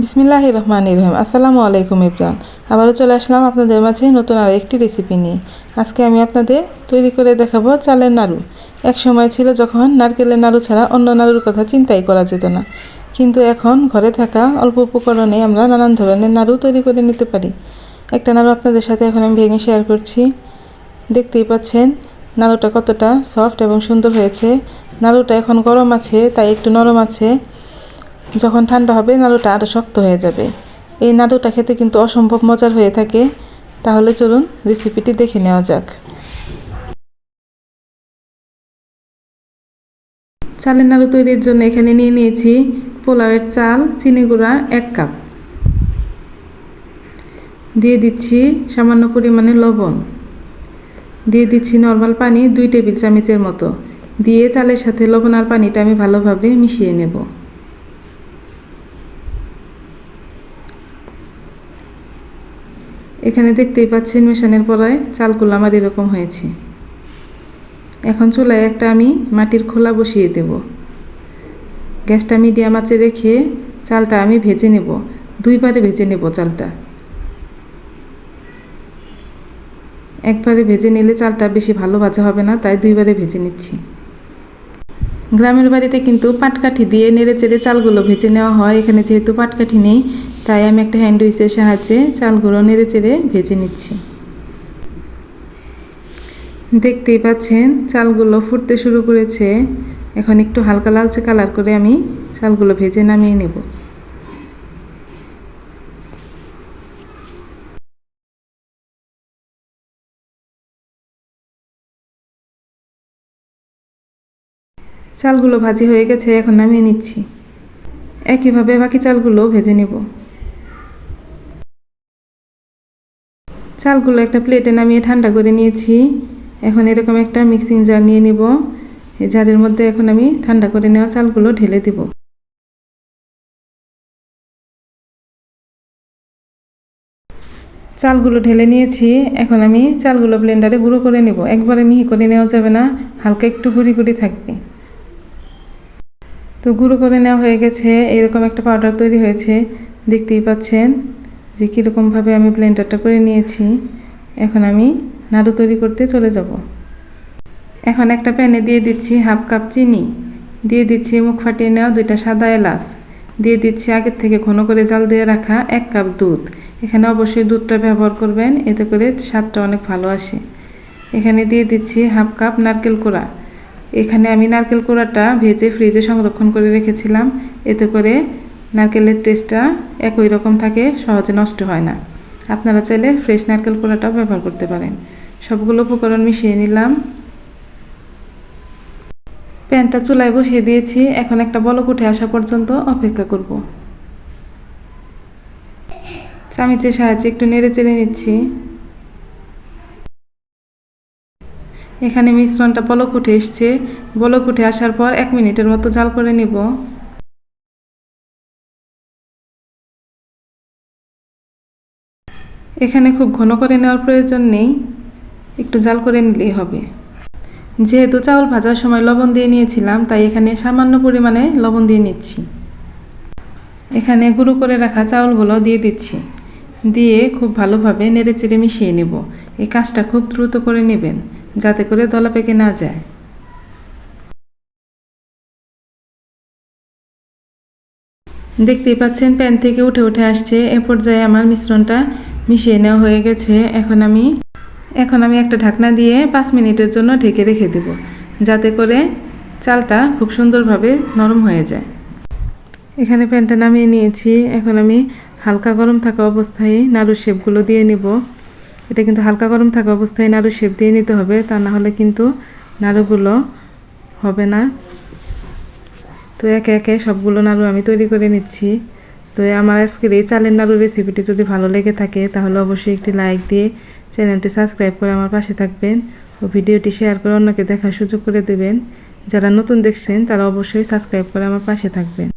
বিসমিল্লাহ রহমান রহিম আসসালামু আলাইকুম ইব্রান আবারও চলে আসলাম আপনাদের মাঝে নতুন আর একটি রেসিপি নিয়ে। আজকে আমি আপনাদের তৈরি করে দেখাবো চালের নাড়ু। এক সময় ছিল যখন নারকেলের নাড়ু ছাড়া অন্য নাড়ুর কথা চিন্তাই করা যেত না। কিন্তু এখন ঘরে থাকা অল্প উপকরণে আমরা নানান ধরনের নাড়ু তৈরি করে নিতে পারি। একটা নাড়ু আপনাদের সাথে এখন আমি ভেঙে শেয়ার করছি। দেখতেই পাচ্ছেন, নাড়ুটা কতটা সফট এবং সুন্দর হয়েছে। নাড়ুটা এখন গরম আছে, তাই একটু নরম আছে। যখন ঠান্ডা হবে, নাড়ুটা আরও শক্ত হয়ে যাবে। এই নাড়ুটা খেতে কিন্তু অসম্ভব মজার হয়ে থাকে। তাহলে চলুন রেসিপিটি দেখে নেওয়া যাক। চালের নাড়ু তৈরির জন্য এখানে নিয়ে নিয়েছি পোলাওয়ের চাল, চিনি গুঁড়া, এক কাপ। দিয়ে দিচ্ছি সামান্য পরিমাণে লবণ। দিয়ে দিচ্ছি নর্মাল পানি দুই টেবিল চামচের মতো। দিয়ে চালের সাথে লবণ আর পানিটা আমি ভালোভাবে মিশিয়ে নেব। এখানে দেখতেই পাচ্ছেন মেশানের পরে চালগুলো আমার এরকম হয়েছে। এখন চুলায় একটা আমি মাটির খোলা বসিয়ে দেব। গ্যাসটা মিডিয়াম আঁচে রেখে চালটা আমি ভেজে নেব। দুইবারে ভেজে নেব চালটা। একবারে ভেজে নিলে চালটা বেশি ভালো ভাজা হবে না, তাই দুইবারে ভেজে নিচ্ছি। গ্রামের বাড়িতে কিন্তু পাটকাঠি দিয়ে নেড়ে চেড়ে চালগুলো ভেজে নেওয়া হয়। এখানে যেহেতু পাটকাঠি নেই তাই আমি একটা হ্যান্ড উইচের সাহায্যে চালগুলো নেড়ে চেড়ে ভেজে নিচ্ছি। দেখতেই পাচ্ছেন, চালগুলো ফুটতে শুরু করেছে। এখন একটু হালকা লালচে কালার করে আমি চালগুলো ভেজে নামিয়ে নেব। চালগুলো ভাজি হয়ে গেছে, এখন নামিয়ে নিচ্ছি। একইভাবে বাকি চালগুলো ভেজে নেব। চালগুলো একটা প্লেটে নামিয়ে ঠান্ডা করে নিয়েছি। এখন এরকম একটা মিক্সিং জার নিয়ে নিব। এই জারের মধ্যে এখন আমি ঠান্ডা করে নেওয়া চালগুলো ঢেলে দেব। চালগুলো ঢেলে নিয়েছি। এখন আমি চালগুলো ব্লেন্ডারে গুঁড়ো করে নেব। একবারে মিহি করে নেওয়া যাবে না, হালকা একটু গুঁড়ি গুঁড়ি থাকবে। তো গুঁড়ো করে নেওয়া হয়ে গেছে। এরকম একটা পাউডার তৈরি হয়েছে। দেখতেই পাচ্ছেন। যে কীরকমভাবে আমি ব্লেন্ডারটা করে নিয়েছি, এখন আমি নাড়ু তৈরি করতে চলে যাব। এখন একটা প্যানে দিয়ে দিচ্ছি হাফ কাপ চিনি, দিয়ে দিচ্ছি মুখ ফাটিয়ে নেওয়া দুইটা সাদা এলাচ, দিয়ে দিচ্ছি আগের থেকে ঘন করে জাল দিয়ে রাখা এক কাপ দুধ। এখানে অবশ্যই দুধটা ব্যবহার করবেন, এতে করে স্বাদটা অনেক ভালো আসে। এখানে দিয়ে দিচ্ছি হাফ কাপ নারকেল কোড়া। এখানে আমি নারকেল কোড়াটা ভেজে ফ্রিজে সংরক্ষণ করে রেখেছিলাম, এতে করে নারকেলের টেস্টটা একই রকম থাকে, সহজে নষ্ট হয় না। আপনারা চাইলে ফ্রেশ নারকেল কোড়াটাও ব্যবহার করতে পারেন। সবগুলো উপকরণ মিশিয়ে নিলাম। প্যানটা চুলায় বসিয়ে দিয়েছি। এখন একটা বলক উঠে আসা পর্যন্ত অপেক্ষা করব। চামিচের সাহায্যে একটু নেড়ে চেড়ে নিচ্ছি। এখানে মিশ্রণটা বলক উঠে এসছে। বলক উঠে আসার পর এক মিনিটের মতো জাল করে নিব। এখানে খুব ঘন করে নেওয়ার প্রয়োজন নেই। একটু জাল করে নিলেই হবে। যেহেতু চাউল ভাজার সময় লবণ দিয়ে নিয়েছিলাম, তাই এখানে সামান্য পরিমাণে লবণ দিয়ে নিচ্ছি। এখানে গুঁড়ো করে রাখা চাউলগুলো দিয়ে দিচ্ছি। দিয়ে খুব ভালোভাবে নেড়ে চেড়ে মিশিয়ে নেব। এই কাজটা খুব দ্রুত করে নেবেন, যাতে করে দলা পেকে না যায়। দেখতেই পাচ্ছেন, প্যান থেকে উঠে উঠে আসছে। এ পর্যায়ে আমার মিশ্রণটা মিশিয়ে নেওয়া হয়ে গেছে। এখন আমি এখন আমি একটা ঢাকনা দিয়ে পাঁচ মিনিটের জন্য ঢেকে রেখে দেব, যাতে করে চালটা খুব সুন্দরভাবে নরম হয়ে যায়। এখানে প্যানটা নামিয়ে নিয়েছি। এখন আমি হালকা গরম থাকা অবস্থায় নাড়ুর শেপগুলো দিয়ে নিব। এটা কিন্তু হালকা গরম থাকা অবস্থায় নাড়ু শেপ দিয়ে নিতে হবে, তা না হলে কিন্তু নাড়ুগুলো হবে না। তো একে একে সবগুলো নাড়ু আমি তৈরি করে নিচ্ছি। তো আমার আজকের এই চালের নাড়ুর রেসিপিটি যদি ভালো লেগে থাকে, তাহলে অবশ্যই একটি লাইক দিয়ে চ্যানেলটি সাবস্ক্রাইব করে আমার পাশে থাকবেন ও ভিডিওটি শেয়ার করে অন্যকে দেখার সুযোগ করে দেবেন। যারা নতুন দেখছেন, তারা অবশ্যই সাবস্ক্রাইব করে আমার পাশে থাকবেন।